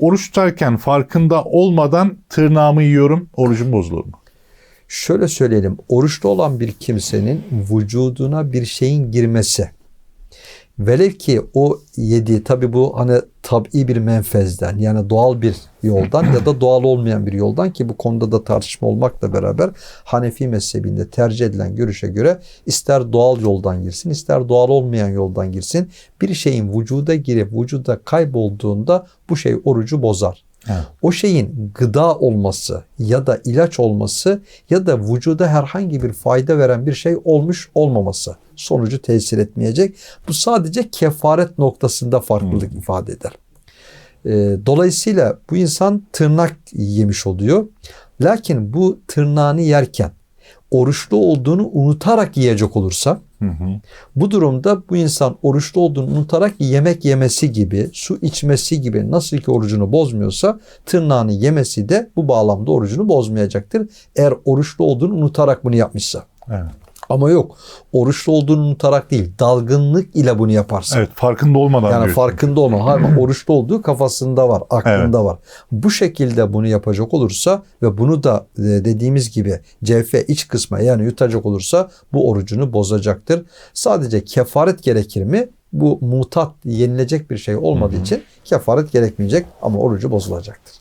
Oruç tutarken farkında olmadan tırnağımı yiyorum, orucum bozulur mu? Şöyle söyleyelim, oruçlu olan bir kimsenin vücuduna bir şeyin girmesi, velev ki o yediği tabi bu hani tabi bir menfezden yani doğal bir yoldan ya da doğal olmayan bir yoldan ki bu konuda da tartışma olmakla beraber Hanefi mezhebinde tercih edilen görüşe göre ister doğal yoldan girsin ister doğal olmayan yoldan girsin bir şeyin vücuda girip vücuda kaybolduğunda bu şey orucu bozar. Evet. O şeyin gıda olması ya da ilaç olması ya da vücuda herhangi bir fayda veren bir şey olmuş olmaması sonucu tesir etmeyecek. Bu sadece kefaret noktasında farklılık ifade eder. Ee, dolayısıyla bu insan tırnak yemiş oluyor. Lakin bu tırnağını yerken oruçlu olduğunu unutarak yiyecek olursa Hı hı. bu durumda bu insan oruçlu olduğunu unutarak yemek yemesi gibi, su içmesi gibi nasıl ki orucunu bozmuyorsa tırnağını yemesi de bu bağlamda orucunu bozmayacaktır. Eğer oruçlu olduğunu unutarak bunu yapmışsa. Evet. Ama yok. Oruçlu olduğunu unutarak değil, dalgınlık ile bunu yaparsa. evet, farkında olmadan Yani diyor. farkında olma. Ama oruçlu olduğu kafasında var, aklında var. Bu şekilde bunu yapacak olursa ve bunu da e, dediğimiz gibi cevfe iç kısma yani yutacak olursa bu orucunu bozacaktır. Sadece kefaret gerekir mi? Bu mutat yenilecek bir şey olmadığı için kefaret gerekmeyecek ama orucu bozulacaktır.